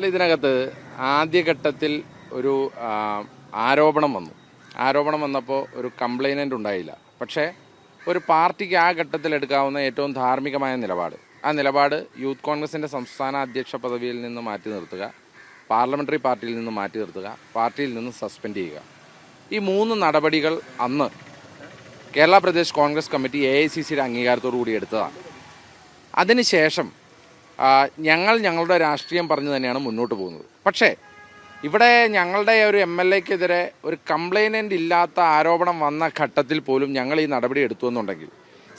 അല്ല ഇതിനകത്ത് ആദ്യഘട്ടത്തിൽ ഒരു ആരോപണം വന്നു. ആരോപണം വന്നപ്പോൾ ഒരു കംപ്ലൈനന്റ് ഉണ്ടായില്ല. പക്ഷേ ഒരു പാർട്ടിക്ക് ആ ഘട്ടത്തിൽ എടുക്കാവുന്ന ഏറ്റവും ധാർമ്മികമായ നിലപാട്. ആ നിലപാട് യൂത്ത് കോൺഗ്രസിന്റെ സംസ്ഥാന അധ്യക്ഷ പദവിയിൽ നിന്ന് മാറ്റി നിർത്തുക പാർലമെന്ററി പാർട്ടിയിൽ നിന്ന് മാറ്റി നിർത്തുക പാർട്ടിയിൽ നിന്ന് സസ്പെൻഡ് ചെയ്യുക. ഈ മൂന്ന് നടപടികൾ അന്ന് Kerala Pradesh Congress committee A I C സിയുടെ അംഗീകാരത്തോടു കൂടി എടുത്തതാണ്. അതിനുശേഷം ഞങ്ങൾ ഞങ്ങളുടെ രാഷ്ട്രീയം പറഞ്ഞു തന്നെയാണ് മുന്നോട്ട് പോകുന്നത്. പക്ഷേ ഇവിടെ ഞങ്ങളുടെ ഒരു എം എൽ എക്കെതിരെ ഒരു കംപ്ലൈനന്റ് ഇല്ലാത്ത ആരോപണം വന്ന ഘട്ടത്തിൽ പോലും ഞങ്ങൾ ഈ നടപടി എടുത്തു എന്നുണ്ടെങ്കിൽ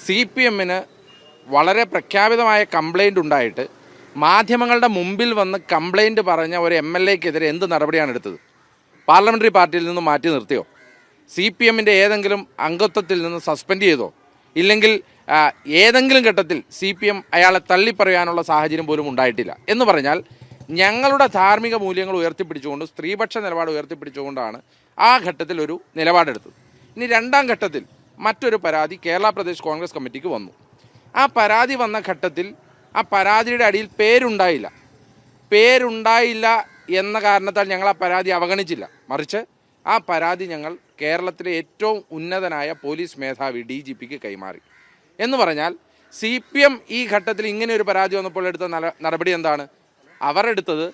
സി പി എമ്മിന് വളരെ പ്രഖ്യാപിതമായ കംപ്ലൈന്റ് ഉണ്ടായിട്ട് മാധ്യമങ്ങളുടെ മുമ്പിൽ വന്ന് കംപ്ലൈന്റ് പറഞ്ഞ ഒരു എം എൽ എക്കെതിരെ എന്ത് നടപടിയാണ് എടുത്തത്? പാർലമെന്ററി പാർട്ടിയിൽ നിന്ന് മാറ്റി നിർത്തിയോ? സി പി എമ്മിന്റെ ഏതെങ്കിലും അംഗത്വത്തിൽ നിന്ന് സസ്പെൻഡ് ചെയ്തോ? ഇല്ലെങ്കിൽ ഏതെങ്കിലും ഘട്ടത്തിൽ സി പി എം അയാളെ തള്ളിപ്പറയാനുള്ള സാഹചര്യം പോലും ഉണ്ടായിട്ടില്ല. എന്ന് പറഞ്ഞാൽ ഞങ്ങളുടെ ധാർമ്മിക മൂല്യങ്ങൾ ഉയർത്തിപ്പിടിച്ചുകൊണ്ട് സ്ത്രീപക്ഷ നിലപാട് ഉയർത്തിപ്പിടിച്ചുകൊണ്ടാണ് ആ ഘട്ടത്തിൽ ഒരു നിലപാടെടുത്തത്. ഇനി രണ്ടാം ഘട്ടത്തിൽ മറ്റൊരു പരാതി കേരള പ്രദേശ് കോൺഗ്രസ് കമ്മിറ്റിക്ക് വന്നു. ആ പരാതി വന്ന ഘട്ടത്തിൽ ആ പരാതിയുടെ അടിയിൽ പേരുണ്ടായില്ല. പേരുണ്ടായില്ല എന്ന കാരണത്താൽ ഞങ്ങൾ ആ പരാതി അവഗണിച്ചില്ല. മറിച്ച് ആ പരാതി ഞങ്ങൾ കേരളത്തിലെ ഏറ്റവും ഉന്നതനായ പോലീസ് മേധാവി ഡി കൈമാറി. എന്ന് പറഞ്ഞാൽ സി പി എം ഈ ഘട്ടത്തിൽ ഇങ്ങനെ ഒരു പരാതി വന്നപ്പോൾ എടുത്ത നടപടി എന്താണ്? അവർ എടുത്തത്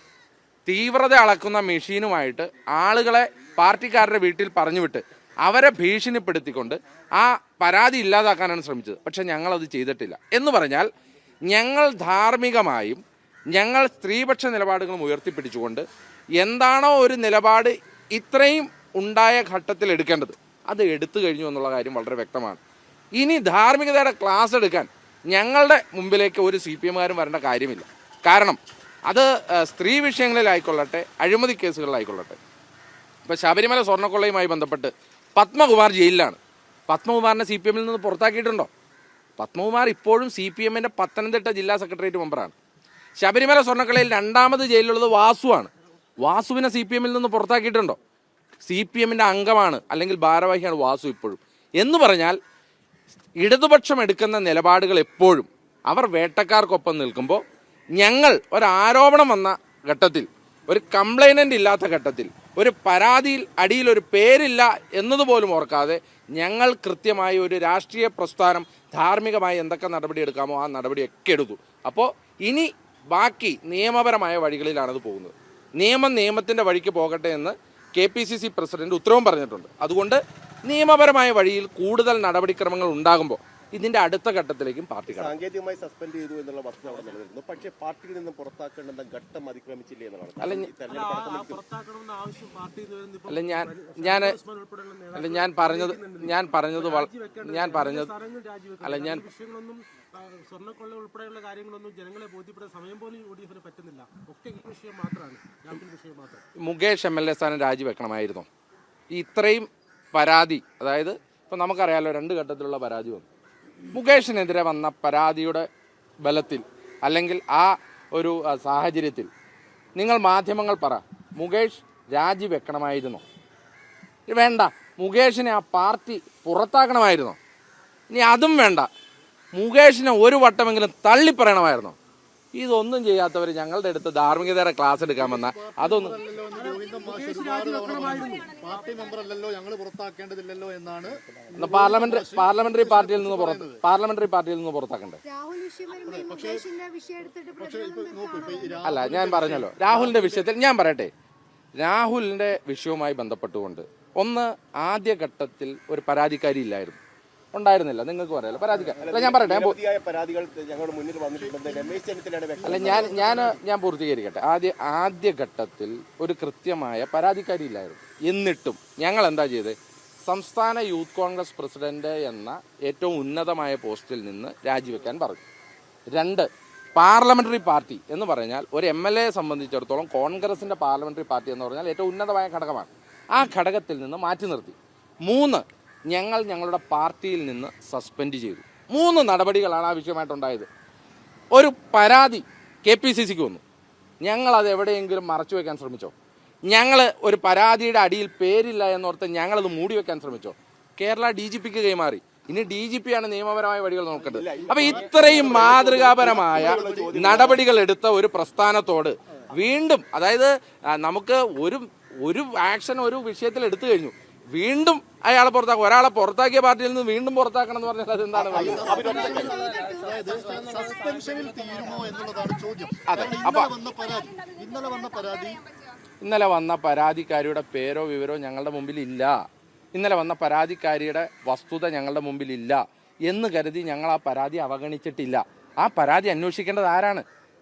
തീവ്രത അളക്കുന്ന മെഷീനുമായിട്ട് ആളുകളെ പാർട്ടിക്കാരുടെ വീട്ടിൽ പറഞ്ഞു വിട്ട് അവരെ ഭീഷണിപ്പെടുത്തിക്കൊണ്ട് ആ പരാതി ഇല്ലാതാക്കാനാണ് ശ്രമിച്ചത്. പക്ഷെ ഞങ്ങളത് ചെയ്തിട്ടില്ല. എന്ന് പറഞ്ഞാൽ ഞങ്ങൾ ധാർമ്മികമായും ഞങ്ങൾ സ്ത്രീപക്ഷ നിലപാടുകളും ഉയർത്തിപ്പിടിച്ചുകൊണ്ട് എന്താണോ ഒരു നിലപാട് ഇത്രയും ഉണ്ടായ ഘട്ടത്തിൽ എടുക്കേണ്ടത്. അത് എടുത്തു കഴിഞ്ഞു എന്നുള്ള കാര്യം വളരെ വ്യക്തമാണ്. ഇനി ധാർമ്മികതയുടെ ക്ലാസ് എടുക്കാൻ ഞങ്ങളുടെ മുമ്പിലേക്ക് ഒരു സി പി എമ്മുകാരും വരേണ്ട കാര്യമില്ല. കാരണം അത് സ്ത്രീ വിഷയങ്ങളിലായിക്കൊള്ളട്ടെ അഴിമതി കേസുകളിലായിക്കൊള്ളട്ടെ. ഇപ്പോൾ ശബരിമല സ്വർണക്കൊള്ളയുമായി ബന്ധപ്പെട്ട് പത്മകുമാർ ജയിലിലാണ്. പത്മകുമാറിനെ സി പി എമ്മിൽ നിന്ന് പുറത്താക്കിയിട്ടുണ്ടോ? പത്മകുമാർ ഇപ്പോഴും സി പി എമ്മിന്റെ പത്തനംതിട്ട ജില്ലാ സെക്രട്ടേറിയറ്റ് മെമ്പറാണ്. ശബരിമല സ്വർണക്കൊള്ളയിൽ രണ്ടാമത് ജയിലിലുള്ളത് വാസുവാണ്. വാസുവിനെ സി പി എമ്മിൽ നിന്ന് പുറത്താക്കിയിട്ടുണ്ടോ? സി പി എമ്മിന്റെ അംഗമാണ് അല്ലെങ്കിൽ ഭാരവാഹിയാണ് വാസു ഇപ്പോഴും. എന്ന് പറഞ്ഞാൽ ഇടതുപക്ഷം എടുക്കുന്ന നിലപാടുകൾ എപ്പോഴും അവർ വേട്ടക്കാർക്കൊപ്പം നിൽക്കുമ്പോൾ ഞങ്ങൾ ഒരാരോപണം വന്ന ഘട്ടത്തിൽ ഒരു കംപ്ലൈനന്റ് ഇല്ലാത്ത ഘട്ടത്തിൽ ഒരു പരാതിയിൽ അടിയിൽ ഒരു പേരില്ല എന്നതുപോലും ഓർക്കാതെ ഞങ്ങൾ കൃത്യമായി ഒരു രാഷ്ട്രീയ പ്രസ്ഥാനം ധാർമ്മികമായി എന്തൊക്കെ നടപടി എടുക്കാമോ ആ നടപടിയൊക്കെ എടുത്തു. അപ്പോൾ ഇനി ബാക്കി നിയമപരമായ വഴികളിലാണത് പോകുന്നത്. നിയമം നിയമത്തിന്റെ വഴിക്ക് പോകട്ടെ എന്ന് K P C C president ഉത്തരവും പറഞ്ഞിട്ടുണ്ട്. അതുകൊണ്ട് നിയമപരമായ വഴിയിൽ കൂടുതൽ നടപടിക്രമങ്ങൾ ഉണ്ടാകുമ്പോൾ ഇതിന്റെ അടുത്ത ഘട്ടത്തിലേക്കും പാർട്ടി സാങ്കേതികമായി സസ്പെൻഡ് ചെയ്തു എന്നുള്ള വസ്തുത അവിടെ നിലനിൽക്കുന്നു. പക്ഷേ പാർട്ടിയിൽ നിന്ന് പുറത്താക്കേണ്ടെന്ന ഘട്ടം അതിക്രമിച്ചില്ലേ എന്നുള്ളതാണ്. അല്ല, ഞാൻ ഞാൻ അല്ല ഞാൻ പറഞ്ഞത് ഞാൻ പറഞ്ഞത് ഞാൻ പറഞ്ഞത് അല്ല ഞാൻ സ്വർണക്കൊള്ള ഉൾപ്പെടെയുള്ള കാര്യങ്ങളൊന്നും ജനങ്ങളെ ബോധ്യപ്പെടാൻ സമയം പോലും യു ഡി എഫിന് പറ്റുന്നില്ല. ഒക്കെ ഈ വിഷയം മാത്രമാണ്. മുകേഷ് എം എൽ എ സ്ഥാനം രാജിവെക്കണമായിരുന്നു. ഈ ഇത്രയും പരാതി. അതായത് ഇപ്പം നമുക്കറിയാലോ രണ്ട് ഘട്ടത്തിലുള്ള പരാതി വന്നു. മുകേഷിനെതിരെ വന്ന പരാതിയുടെ ബലത്തിൽ അല്ലെങ്കിൽ ആ ഒരു സാഹചര്യത്തിൽ നിങ്ങൾ മാധ്യമങ്ങൾ പറ മുകേഷ് രാജിവെക്കണമായിരുന്നോ? വേണ്ട. മുകേഷിനെ ആ പാർട്ടി പുറത്താക്കണമായിരുന്നോ? ഇനി അതും വേണ്ട. മുകേഷിനെ ഒരു വട്ടമെങ്കിലും തള്ളിപ്പറയണമായിരുന്നോ? ഇതൊന്നും ചെയ്യാത്തവർ ഞങ്ങളുടെ അടുത്ത് ധാർമ്മികതയുടെ ക്ലാസ് എടുക്കാൻ വന്ന. അതൊന്നും എന്നാണ് പാർലമെന്ററി പാർലമെന്ററി പാർട്ടിയിൽ നിന്ന് പുറത്ത് പാർലമെന്ററി പാർട്ടിയിൽ നിന്ന് പുറത്താക്കണ്ടേ? അല്ല ഞാൻ പറഞ്ഞല്ലോ. രാഹുലിന്റെ വിഷയത്തിൽ ഞാൻ പറയട്ടെ. രാഹുലിന്റെ വിഷയവുമായി ബന്ധപ്പെട്ടുകൊണ്ട് ഒന്ന് ആദ്യ ഘട്ടത്തിൽ ഒരു പരാതിക്കാരി ഇല്ലായിരുന്നു. ഉണ്ടായിരുന്നില്ല. നിങ്ങൾക്ക് പറയാലോ. പരാതിക്കാരി അല്ല ഞാൻ പറയട്ടെ ഞാൻ പോ- നിരവധിയായ പരാതികൾ ഞങ്ങളുടെ മുന്നിൽ വന്നിട്ടുണ്ടെന്ന് രമേശ് ചെന്നിത്തലയുടെ വ്യക്തത അല്ല ഞാൻ ഞാൻ ഞാൻ പൂർത്തീകരിക്കട്ടെ. ആദ്യ ആദ്യ ഘട്ടത്തിൽ ഒരു കൃത്യമായ പരാതിക്കാരി ഇല്ലായിരുന്നു എന്നിട്ടും ഞങ്ങൾ എന്താ ചെയ്തത് സംസ്ഥാന യൂത്ത് കോൺഗ്രസ് പ്രസിഡന്റ് എന്ന ഏറ്റവും ഉന്നതമായ പോസ്റ്റിൽ നിന്ന് രാജിവെക്കാൻ പറഞ്ഞു. രണ്ട് പാർലമെന്ററി പാർട്ടി എന്ന് പറഞ്ഞാൽ ഒരു എം എൽ എയെ സംബന്ധിച്ചിടത്തോളം കോൺഗ്രസിന്റെ പാർലമെന്ററി പാർട്ടി എന്ന് പറഞ്ഞാൽ ഏറ്റവും ഉന്നതമായ ഘടകമാണ്. ആ ഘടകത്തിൽ നിന്ന് മാറ്റി നിർത്തി. മൂന്ന് ഞങ്ങൾ ഞങ്ങളുടെ പാർട്ടിയിൽ നിന്ന് സസ്പെൻഡ് ചെയ്തു. മൂന്ന് നടപടികളാണ് ആ വിഷയമായിട്ടുണ്ടായത്. ഒരു പരാതി കെ പി സി സിക്ക് വന്നു. ഞങ്ങളത് എവിടെയെങ്കിലും മറച്ചു വെക്കാൻ ശ്രമിച്ചോ? ഞങ്ങൾ ഒരു പരാതിയുടെ അടിയിൽ പേരില്ല എന്നോർത്ത് ഞങ്ങളത് മൂടി വെക്കാൻ ശ്രമിച്ചോ? കേരള ഡി ജി പിക്ക് കൈമാറി. ഇനി ഡി ജി പി ആണ് നിയമപരമായ വഴികൾ നോക്കേണ്ടത്. അപ്പൊ ഇത്രയും മാതൃകാപരമായ നടപടികൾ എടുത്ത ഒരു പ്രസ്ഥാനത്തോട് വീണ്ടും അതായത് നമുക്ക് ഒരു ഒരു ആക്ഷൻ ഒരു വിഷയത്തിൽ എടുത്തു കഴിഞ്ഞു. വീണ്ടും അയാളെ പുറത്താക്കും. ഒരാളെ പുറത്താക്കിയ പാർട്ടിയിൽ നിന്ന് വീണ്ടും പുറത്താക്കണം എന്ന് പറഞ്ഞാൽ അതെന്താണ് അതായത് സസ്പെൻഷനിൽ തീരുമോ എന്നുള്ളതാണ് ചോദ്യം. അതെ, അപ്പൊ- ഇന്നലെ വന്ന പരാതി ഇന്നലെ വന്ന പരാതി ഇന്നലെ വന്ന പരാതിക്കാരിയുടെ പേരോ വിവരോ ഞങ്ങളുടെ മുമ്പിൽ ഇല്ല ഇന്നലെ വന്ന പരാതിക്കാരിയുടെ വസ്തുത ഞങ്ങളുടെ മുമ്പിൽ ഇല്ല എന്ന് കരുതി ഞങ്ങൾ ആ പരാതി അവഗണിച്ചിട്ടില്ല. ആ പരാതി അന്വേഷിക്കേണ്ടത് ആരാണ്?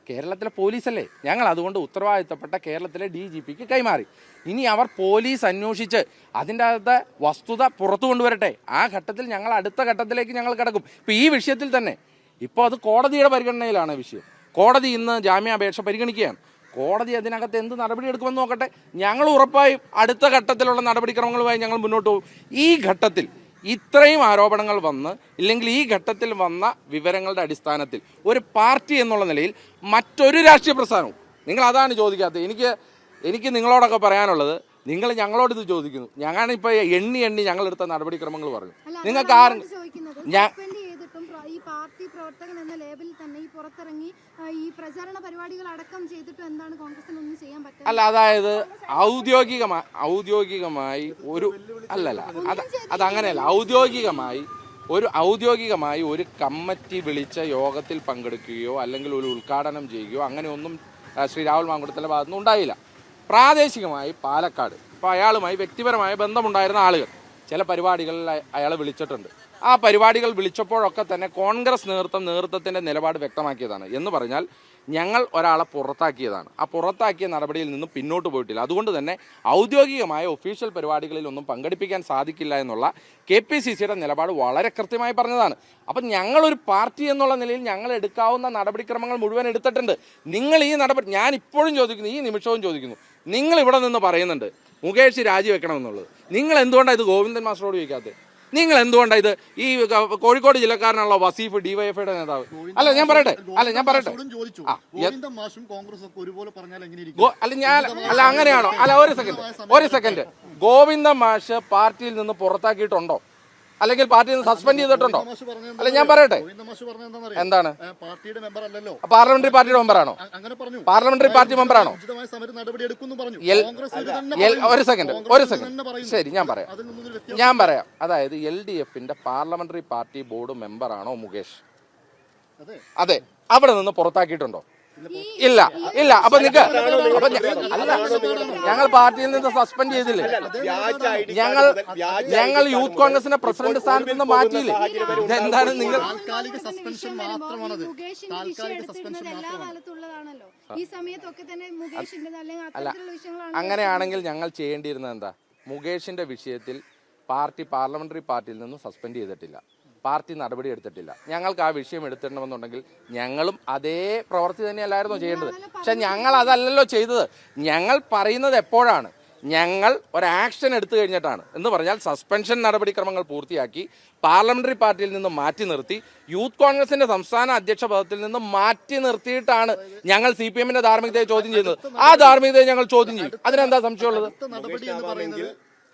കേരളത്തിലെ പോലീസല്ലേ? ഞങ്ങൾ അതുകൊണ്ട് ഉത്തരവാദിത്തപ്പെട്ട കേരളത്തിലെ ഡി ജി പിക്ക് കൈമാറി. ഇനി അവർ പോലീസ് അന്വേഷിച്ച് അതിന്റെ അകത്തെ വസ്തുത പുറത്തു കൊണ്ടുവരട്ടെ. ആ ഘട്ടത്തിൽ ഞങ്ങൾ അടുത്ത ഘട്ടത്തിലേക്ക് ഞങ്ങൾ കിടക്കും. ഇപ്പം ഈ വിഷയത്തിൽ തന്നെ ഇപ്പോൾ അത് കോടതിയുടെ പരിഗണനയിലാണ് വിഷയം. കോടതി ഇന്ന് ജാമ്യാപേക്ഷ പരിഗണിക്കുകയാണ്. കോടതി അതിനകത്ത് എന്ത് നടപടി എടുക്കുമെന്ന് നോക്കട്ടെ. ഞങ്ങൾ ഉറപ്പായും അടുത്ത ഘട്ടത്തിലുള്ള നടപടിക്രമങ്ങളുമായി ഞങ്ങൾ മുന്നോട്ട് പോകും. ഈ ഘട്ടത്തിൽ ഇത്രയും ആരോപണങ്ങൾ വന്ന് ഇല്ലെങ്കിൽ ഈ ഘട്ടത്തിൽ വന്ന വിവരങ്ങളുടെ അടിസ്ഥാനത്തിൽ ഒരു പാർട്ടി എന്നുള്ള നിലയിൽ മറ്റൊരു രാഷ്ട്രീയ പ്രസ്ഥാനവും. നിങ്ങൾ അതാണ് ചോദിക്കാത്തത്. എനിക്ക് എനിക്ക് നിങ്ങളോടൊക്കെ പറയാനുള്ളത് നിങ്ങൾ ഞങ്ങളോട് ഇത് ചോദിക്കുന്നു. ഞങ്ങളിപ്പോൾ എണ്ണി എണ്ണി ഞങ്ങളെടുത്ത നടപടിക്രമങ്ങൾ പറഞ്ഞു. നിങ്ങൾക്ക് ആരും ഞാൻ- ഈ പാർട്ടി പ്രവർത്തകൻ എന്ന ലേബലിൽ തന്നെ ഈ പുറത്തിറങ്ങി ഈ പ്രചാരണ പരിപാടികൾ അടക്കം ചെയ്തിട്ട് എന്താണ് കോൺഗ്രസിന് ഒന്നും ചെയ്യാൻ പറ്റുക അല്ല അതായത് ഔദ്യോഗികമായി ഔദ്യോഗികമായി ഒരു അല്ലല്ല അത് അതങ്ങനെയല്ല ഔദ്യോഗികമായി ഒരു ഔദ്യോഗികമായി ഒരു കമ്മിറ്റി വിളിച്ച യോഗത്തിൽ പങ്കെടുക്കുകയോ അല്ലെങ്കിൽ ഒരു ഉദ്ഘാടനം ചെയ്യുകയോ അങ്ങനെയൊന്നും ശ്രീ രാഹുൽ മാങ്കുടത്തിന്റെ ഭാഗത്തുനിന്ന് ഉണ്ടായില്ല. പ്രാദേശികമായി പാലക്കാട് ഇപ്പോൾ അയാളുമായി വ്യക്തിപരമായ ബന്ധമുണ്ടായിരുന്ന ആളുകൾ. ചില പരിപാടികളിൽ അയാൾ വിളിച്ചിട്ടുണ്ട്. ആ പരിപാടികൾ വിളിച്ചപ്പോഴൊക്കെ തന്നെ കോൺഗ്രസ് നേതൃത്വം നേതൃത്വത്തിന്റെ നിലപാട് വ്യക്തമാക്കിയതാണ്. എന്ന് പറഞ്ഞാൽ ഞങ്ങൾ ഒരാളെ പുറത്താക്കിയതാണ്. ആ പുറത്താക്കിയ നടപടിയിൽ നിന്നും പിന്നോട്ട് പോയിട്ടില്ല. അതുകൊണ്ട് തന്നെ ഔദ്യോഗികമായ ഒഫീഷ്യൽ പരിപാടികളിലൊന്നും പങ്കെടുപ്പിക്കാൻ സാധിക്കില്ല എന്നുള്ള കെ പി സി സിയുടെ നിലപാട് വളരെ കൃത്യമായി പറഞ്ഞതാണ്. അപ്പം ഞങ്ങളൊരു പാർട്ടി എന്നുള്ള നിലയിൽ ഞങ്ങൾ എടുക്കാവുന്ന നടപടിക്രമങ്ങൾ മുഴുവൻ എടുത്തിട്ടുണ്ട്. നിങ്ങൾ ഈ നടപടി ഞാൻ ഇപ്പോഴും ചോദിക്കുന്നു ഈ നിമിഷവും ചോദിക്കുന്നു. നിങ്ങൾ ഇവിടെ നിന്ന് പറയുന്നുണ്ട് മുകേഷ് രാജിവെക്കണമെന്നുള്ളത്. നിങ്ങൾ എന്തുകൊണ്ടാണ് ഇത് ഗോവിന്ദൻ മാസ്റ്ററോട് ചോദിക്കാത്തത്? നിങ്ങൾ എന്തുകൊണ്ടാണ് ഇത്? ഈ കോഴിക്കോട് ജില്ലക്കാരനുള്ള വസീഫ് ഡിവൈഎഫ്ഐയുടെ നേതാവ്. അല്ല ഞാൻ പറയട്ടെ. അല്ല ഞാൻ പറയട്ടെ. അല്ല ഞാൻ അല്ല അങ്ങനെയാണോ? അല്ല ഒരു സെക്കൻഡ്. ഒരു സെക്കൻഡ്. ഗോവിന്ദ മാഷ് പാർട്ടിയിൽ നിന്ന് പുറത്താക്കിയിട്ടുണ്ടോ? അല്ലെങ്കിൽ പാർട്ടിയിൽ നിന്ന് സസ്പെൻഡ് ചെയ്തിട്ടുണ്ടോ അല്ല ഞാൻ പറയട്ടെ. എന്താണ്? പാർട്ടിയുടെ മെമ്പർ അല്ലല്ലോ. പാർലമെന്ററി പാർട്ടിയുടെ മെമ്പറാണോ പാർലമെന്ററി പാർട്ടി മെമ്പറാണോ. ഒരു സെക്കൻഡ് ഒരു സെക്കൻഡ് ശരി ഞാൻ പറയാം. ഞാൻ പറയാം. അതായത് എൽ ഡി എഫിന്റെ പാർലമെന്ററി പാർട്ടി ബോർഡ് മെമ്പറാണോ മുകേഷ്? അതെ. അവിടെ നിന്ന് പുറത്താക്കിയിട്ടുണ്ടോ? ഇല്ല ഇല്ല അപ്പൊ നിങ്ങൾ അപ്പൊ അല്ല ഞങ്ങൾ പാർട്ടിയിൽ നിന്ന് സസ്പെൻഡ് ചെയ്തില്ലേ? ഞങ്ങൾ ഞങ്ങൾ യൂത്ത് കോൺഗ്രസിന്റെ പ്രസിഡന്റ് സ്ഥാനത്ത് നിന്ന് മാറ്റിയില്ലേ? ഇതെന്താണ് നിങ്ങൾ അല്ല സസ്പെൻഷൻ മാത്രമാണത്. താൽക്കാലിക എടുത്തിരുന്നത് സസ്പെൻഷൻ എല്ലാ കാലത്തുള്ളതാണല്ലോ ഈ സമയത്തൊക്കെ തന്നെ മുകേഷിന്റെ അല്ലെങ്കിൽ അത്തരത്തിലുള്ള വിഷയങ്ങളാണ് അങ്ങനെയാണെങ്കിൽ ഞങ്ങൾ ചെയ്യേണ്ടിയിരുന്നത് എന്താ? മുകേഷിന്റെ വിഷയത്തിൽ പാർട്ടി പാർലമെന്ററി പാർട്ടിയിൽ നിന്നും സസ്പെൻഡ് ചെയ്തിട്ടില്ല. പാർട്ടി നടപടി എടുത്തിട്ടില്ല. ഞങ്ങൾക്ക് ആ വിഷയം എടുത്തിടണമെന്നുണ്ടെങ്കിൽ ഞങ്ങളും അതേ പ്രവൃത്തി തന്നെയല്ലായിരുന്നോ ചെയ്യേണ്ടത്. പക്ഷെ ഞങ്ങൾ അതല്ലല്ലോ ചെയ്തത്. ഞങ്ങൾ പറയുന്നത് എപ്പോഴാണ്? ഞങ്ങൾ ഒരു ആക്ഷൻ എടുത്തു കഴിഞ്ഞിട്ടാണ്. എന്ന് പറഞ്ഞാൽ സസ്പെൻഷൻ നടപടിക്രമങ്ങൾ പൂർത്തിയാക്കി പാർലമെന്ററി പാർട്ടിയിൽ നിന്ന് മാറ്റി നിർത്തി യൂത്ത് കോൺഗ്രസിന്റെ സംസ്ഥാന അധ്യക്ഷ പദത്തിൽ നിന്ന് മാറ്റി നിർത്തിയിട്ടാണ് ഞങ്ങൾ സി പി എമ്മിന്റെ ധാർമ്മികതയെ ചോദ്യം ചെയ്യുന്നത്. ആ ധാർമ്മികതയെ ഞങ്ങൾ ചോദ്യം ചെയ്യും. അതിനെന്താ സംശയമുള്ളത്?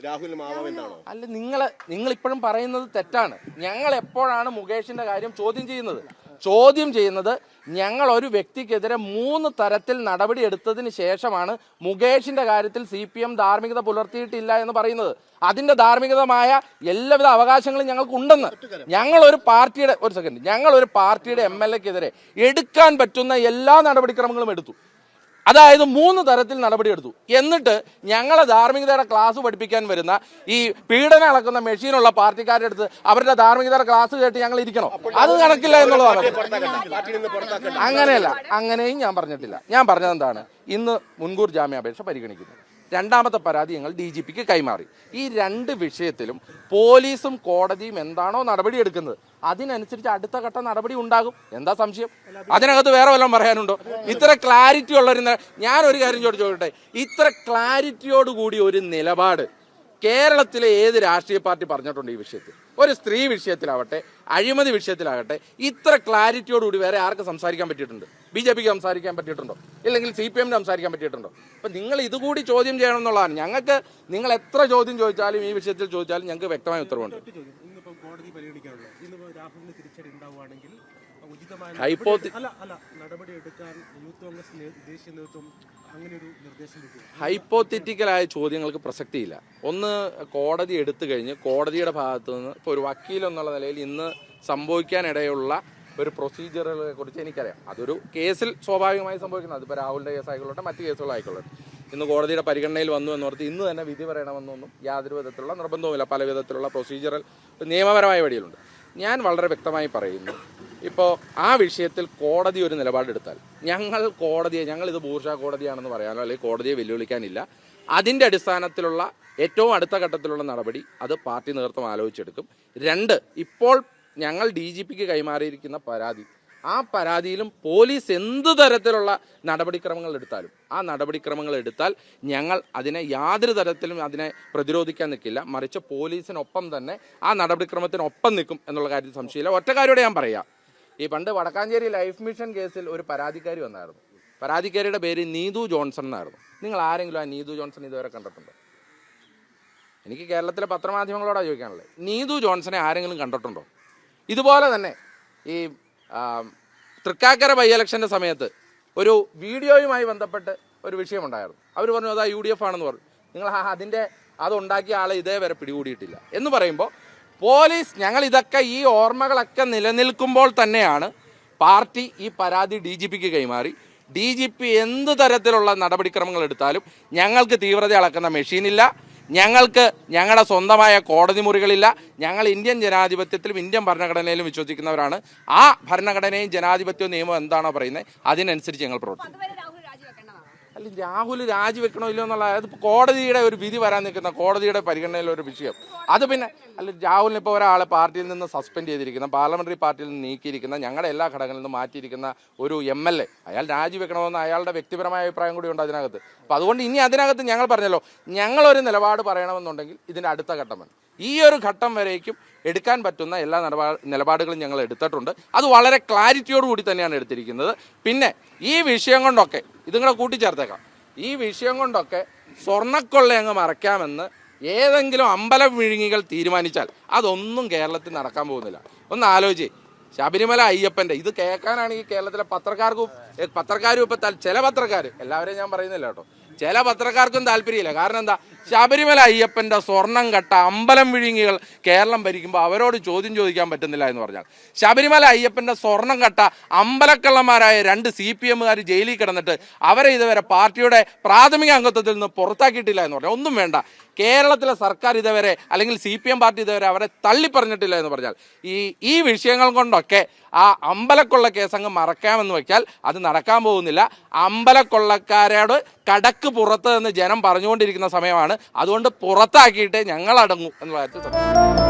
രാഹുൽ മാവാം എന്താണോ? അല്ല നിങ്ങൾ നിങ്ങൾ ഇപ്പോഴും പറയുന്നത് തെറ്റാണ്. ഞങ്ങൾ എപ്പോഴാണ് മുകേഷിന്റെ കാര്യം ചോദ്യം ചെയ്യുന്നത്? ചോദ്യം ചെയ്യുന്നത് ഞങ്ങൾ ഒരു വ്യക്തിക്കെതിരെ മൂന്ന് തരത്തിൽ നടപടി എടുത്തതിന് ശേഷമാണ് മുകേഷിന്റെ കാര്യത്തിൽ സി പി എം ധാർമ്മികത പുലർത്തിയിട്ടില്ല എന്ന് പറയുന്നത്. അതിന്റെ ധാർമ്മികതമായ എല്ലാവിധ അവകാശങ്ങളും ഞങ്ങൾക്ക് ഉണ്ടെന്ന്. ഞങ്ങൾ ഒരു പാർട്ടിയുടെ ഒരു സെക്കൻഡ് ഞങ്ങൾ ഒരു പാർട്ടിയുടെ എം എൽ എക്കെതിരെ എടുക്കാൻ പറ്റുന്ന എല്ലാ നടപടിക്രമങ്ങളും എടുത്തു. അതായത് മൂന്ന് തരത്തിൽ നടപടിയെടുത്തു. എന്നിട്ട് ഞങ്ങളെ ധാർമ്മികതയുടെ ക്ലാസ് പഠിപ്പിക്കാൻ വരുന്ന ഈ പീഡനം അളക്കുന്ന മെഷീനുള്ള പാർട്ടിക്കാരുടെ അടുത്ത് അവരുടെ ധാർമ്മികതയുടെ ക്ലാസ് കേട്ട് ഞങ്ങൾ ഇരിക്കണം. അത് കണക്കില്ല എന്നുള്ളതാണ്. അങ്ങനെയല്ല. അങ്ങനെയും ഞാൻ പറഞ്ഞിട്ടില്ല. ഞാൻ പറഞ്ഞത് എന്താണ്? ഇന്ന് മുൻകൂർ ജാമ്യാപേക്ഷ പരിഗണിക്കുന്നു. രണ്ടാമത്തെ പരാതി ഞങ്ങൾ ഡി ജി പിക്ക് കൈമാറി. ഈ രണ്ട് വിഷയത്തിലും പോലീസും കോടതിയും എന്താണോ നടപടി എടുക്കുന്നത് അതിനനുസരിച്ച് അടുത്ത ഘട്ട നടപടി ഉണ്ടാകും. എന്താ സംശയം? അതിനകത്ത് വേറെ വല്ലതും പറയാനുണ്ടോ? ഇത്ര ക്ലാരിറ്റി ഉള്ളൊരു ഒരു കാര്യം ചോദിച്ചു ചോദിക്കട്ടെ. ഇത്ര ക്ലാരിറ്റിയോട് കൂടി ഒരു നിലപാട് കേരളത്തിലെ ഏത് രാഷ്ട്രീയ പാർട്ടി പറഞ്ഞിട്ടുണ്ട് ഈ വിഷയത്തിൽ? ഒരു സ്ത്രീ വിഷയത്തിലാവട്ടെ അഴിമതി വിഷയത്തിലാകട്ടെ ഇത്ര ക്ലാരിറ്റിയോടുകൂടി വേറെ ആർക്ക് സംസാരിക്കാൻ പറ്റിയിട്ടുണ്ട്? ബി ജെ പിക്ക് സംസാരിക്കാൻ പറ്റിയിട്ടുണ്ടോ? ഇല്ലെങ്കിൽ സി പി എമ്മിന് സംസാരിക്കാൻ പറ്റിയിട്ടുണ്ടോ? അപ്പം നിങ്ങൾ ഇതുകൂടി ചോദ്യം ചെയ്യണം എന്നുള്ളതാണ്. ഞങ്ങൾക്ക് നിങ്ങൾ എത്ര ചോദ്യം ചോദിച്ചാലും ഈ വിഷയത്തിൽ ചോദിച്ചാലും ഞങ്ങൾക്ക് വ്യക്തമായ ഉത്തരവുണ്ട്. കോടതി രാഹുലിന് തിരിച്ചടി ഉണ്ടാവുകയാണെങ്കിൽ ഉചിതമായ അല്ല അല്ല നടപടി എടുക്കാൻ യൂത്ത് കോൺഗ്രസ് ദേശീയ നേതൃത്വം ഹൈപ്പോത്തിറ്റിക്കലായ ചോദ്യങ്ങൾക്ക് പ്രസക്തിയില്ല. ഒന്ന് കോടതി എടുത്തു കഴിഞ്ഞ് കോടതിയുടെ ഭാഗത്തു നിന്ന് ഇപ്പോൾ ഒരു വക്കീൽ എന്നുള്ള നിലയിൽ ഇന്ന് സംഭവിക്കാനിടയുള്ള ഒരു പ്രൊസീജിയറുകളെ കുറിച്ച് എനിക്കറിയാം. അതൊരു കേസിൽ സ്വാഭാവികമായി സംഭവിക്കുന്നത് അതിപ്പോൾ രാഹുലിന്റെ കേസ് ആയിക്കൊള്ളട്ടെ മറ്റ് കേസുകളായിക്കൊള്ളട്ടെ. ഇന്ന് കോടതിയുടെ പരിഗണനയിൽ വന്നു എന്നോർത്ത് ഇന്ന് തന്നെ വിധി പറയണമെന്നൊന്നും യാതൊരു വിധത്തിലുള്ള നിർബന്ധവുമില്ല. പല വിധത്തിലുള്ള പ്രൊസീജിയറൽ നിയമപരമായ വഴികളുണ്ട് ഞാൻ വളരെ വ്യക്തമായി പറയുന്നു. ഇപ്പോൾ ആ വിഷയത്തിൽ കോടതി ഒരു നിലപാടെടുത്താൽ ഞങ്ങൾ കോടതിയെ ഞങ്ങളിത് ബൂർഷ കോടതിയാണെന്ന് പറയാനോ അല്ലെങ്കിൽ കോടതിയെ വെല്ലുവിളിക്കാനില്ല. അതിന്റെ അടിസ്ഥാനത്തിലുള്ള ഏറ്റവും അടുത്ത ഘട്ടത്തിലുള്ള നടപടി അത് പാർട്ടി നേതൃത്വം ആലോചിച്ചെടുക്കും. രണ്ട് ഇപ്പോൾ ഞങ്ങൾ ഡി ജി പിക്ക് കൈമാറിയിരിക്കുന്ന പരാതി ആ പരാതിയിലും പോലീസ് എന്ത് തരത്തിലുള്ള നടപടിക്രമങ്ങൾ എടുത്താലും ആ നടപടിക്രമങ്ങൾ എടുത്താൽ ഞങ്ങൾ അതിനെ യാതൊരു തരത്തിലും അതിനെ പ്രതിരോധിക്കാൻ നിൽക്കില്ല. മറിച്ച് പോലീസിനൊപ്പം തന്നെ ആ നടപടിക്രമത്തിനൊപ്പം നിൽക്കും എന്നുള്ള കാര്യത്തിൽ സംശയമില്ല. ഒറ്റ കാര്യത്തോടെ ഞാൻ പറയാം. ഈ പണ്ട് വടക്കാഞ്ചേരി ലൈഫ് മിഷൻ കേസിൽ ഒരു പരാതിക്കാരി വന്നായിരുന്നു. പരാതിക്കാരിയുടെ പേര് നീതു ജോൺസൺ എന്നായിരുന്നു. നിങ്ങൾ ആരെങ്കിലും ആ നീതു ജോൺസൺ ഇതുവരെ കണ്ടിട്ടുണ്ടോ? എനിക്ക് കേരളത്തിലെ പത്രമാധ്യമങ്ങളോടാണ് ചോദിക്കാനുള്ളത്. നീതു ജോൺസനെ ആരെങ്കിലും കണ്ടിട്ടുണ്ടോ? ഇതുപോലെ തന്നെ ഈ തൃക്കാക്കര ബൈ ഇലക്ഷന്റെ സമയത്ത് ഒരു വീഡിയോയുമായി ബന്ധപ്പെട്ട് ഒരു വിഷയമുണ്ടായിരുന്നു. അവർ പറഞ്ഞു അതാ യു ഡി എഫ് ആണെന്ന് പറഞ്ഞു. നിങ്ങൾ അതിന്റെ അതുണ്ടാക്കിയ ആളെ ഇതേവരെ പിടികൂടിയിട്ടില്ല. എന്ന് പറയുമ്പോൾ പോലീസ് ഞങ്ങൾ ഇതൊക്കെ ഈ ഓർമ്മകളൊക്കെ നിലനിൽക്കുമ്പോൾ തന്നെയാണ് പാർട്ടി ഈ പരാതി ഡി ജി പിക്ക് കൈമാറി. ഡി ജി പി എന്ത് തരത്തിലുള്ള നടപടിക്രമങ്ങൾ എടുത്താലും ഞങ്ങൾക്ക് തീവ്രത അളക്കുന്ന മെഷീനില്ല ഞങ്ങൾക്ക് ഞങ്ങളുടെ സ്വന്തമായ കോടതി മുറികളില്ല. ഞങ്ങൾ ഇന്ത്യൻ ജനാധിപത്യത്തിലും ഇന്ത്യൻ ഭരണഘടനയിലും വിശ്വസിക്കുന്നവരാണ്. ആ ഭരണഘടനയും ജനാധിപത്യവും നിയമം എന്താണോ പറയുന്നത് അതിനനുസരിച്ച് ഞങ്ങൾ പ്രവർത്തിക്കും. അല്ല രാഹുൽ രാജിവെക്കണോ ഇല്ലയോ എന്നുള്ള ഇപ്പോൾ കോടതിയുടെ ഒരു വിധി വരാൻ നിൽക്കുന്ന കോടതിയുടെ പരിഗണനയിലെ ഒരു വിഷയം. അത് പിന്നെ അല്ല രാഹുലിന് ഇപ്പോൾ ഒരാളെ പാർട്ടിയിൽ നിന്ന് സസ്പെൻഡ് ചെയ്തിരിക്കുന്ന പാർലമെന്ററി പാർട്ടിയിൽ നിന്ന് നീക്കിയിരിക്കുന്ന ഞങ്ങളുടെ എല്ലാ ഘടകങ്ങളിൽ നിന്നും മാറ്റിയിരിക്കുന്ന ഒരു എം എൽ എ അയാൾ രാജിവെക്കണമെന്ന് അയാളുടെ വ്യക്തിപരമായ അഭിപ്രായം കൂടി ഉണ്ട് അതിനകത്ത്. അപ്പോൾ അതുകൊണ്ട് ഇനി അതിനകത്ത് ഞങ്ങൾ പറഞ്ഞല്ലോ ഞങ്ങളൊരു നിലപാട് പറയണമെന്നുണ്ടെങ്കിൽ ഇതിന്റെ അടുത്ത ഘട്ടമാണ് ഈ ഒരു ഘട്ടം വരേക്കും എടുക്കാൻ പറ്റുന്ന എല്ലാ നിലപാ നിലപാടുകളും ഞങ്ങൾ എടുത്തിട്ടുണ്ട്. അത് വളരെ ക്ലാരിറ്റിയോടുകൂടി തന്നെയാണ് എടുത്തിരിക്കുന്നത്. പിന്നെ ഈ വിഷയം കൊണ്ടൊക്കെ ഇതും കൂടെ കൂട്ടിച്ചേർത്തേക്കാം. ഈ വിഷയം കൊണ്ടൊക്കെ സ്വർണക്കൊള്ള അങ്ങ് മറയ്ക്കാമെന്ന് ഏതെങ്കിലും അമ്പലം വിഴുങ്ങികൾ തീരുമാനിച്ചാൽ അതൊന്നും കേരളത്തിൽ നടക്കാൻ പോകുന്നില്ല. ഒന്ന് ആലോചിച്ച്. ശബരിമല അയ്യപ്പന്റെ ഇത് കേൾക്കാനാണെങ്കിൽ കേരളത്തിലെ പത്രക്കാർക്കും പത്രക്കാരും ഇപ്പം ചില പത്രക്കാർ എല്ലാവരെയും ഞാൻ പറയുന്നില്ല കേട്ടോ. ചില പത്രക്കാർക്കും താല്പര്യമില്ല. കാരണം എന്താ? ശബരിമല അയ്യപ്പന്റെ സ്വർണം കട്ട അമ്പലം വിഴുങ്ങികൾ കേരളം ഭരിക്കുമ്പോൾ അവരോട് ചോദ്യം ചോദിക്കാൻ പറ്റുന്നില്ല എന്ന് പറഞ്ഞാൽ. ശബരിമല അയ്യപ്പന്റെ സ്വർണം കട്ട അമ്പലക്കള്ളന്മാരായ രണ്ട് സി പി എമ്മുകാർ ജയിലിൽ കിടന്നിട്ട് അവരെ ഇതുവരെ പാർട്ടിയുടെ പ്രാഥമിക അംഗത്വത്തിൽ നിന്ന് പുറത്താക്കിയിട്ടില്ല എന്ന് പറഞ്ഞാൽ ഒന്നും വേണ്ട. കേരളത്തിലെ സർക്കാർ ഇതുവരെ അല്ലെങ്കിൽ സി പി എം പാർട്ടി ഇതുവരെ അവരെ തള്ളിപ്പറഞ്ഞിട്ടില്ല എന്ന് പറഞ്ഞാൽ ഈ ഈ വിഷയങ്ങൾ കൊണ്ടൊക്കെ ആ അമ്പലക്കൊള്ള കേസങ്ങ് മറക്കാമെന്ന് വെച്ചാൽ അത് നടക്കാൻ പോകുന്നില്ല. അമ്പലക്കൊള്ളക്കാരോട് കടക്ക് പുറത്ത് എന്ന് ജനം പറഞ്ഞുകൊണ്ടിരിക്കുന്ന സമയമാണ്. അതുകൊണ്ട് പുറത്താക്കിയിട്ട് ഞങ്ങൾ അടങ്ങും എന്നുള്ള കാര്യത്തിൽ